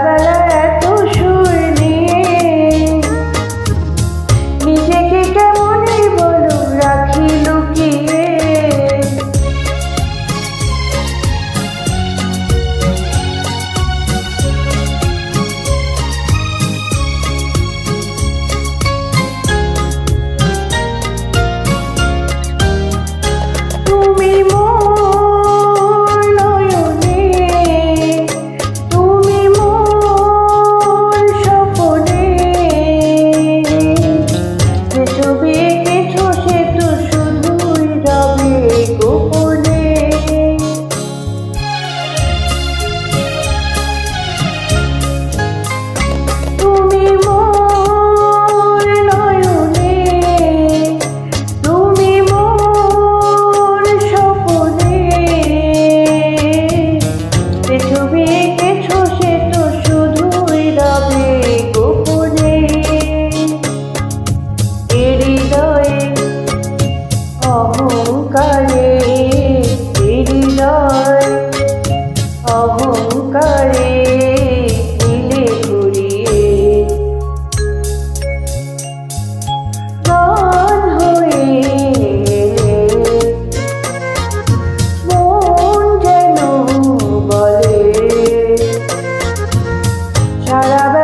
la. অহংকারে হৃদয় অহংকারে মন যেন সারা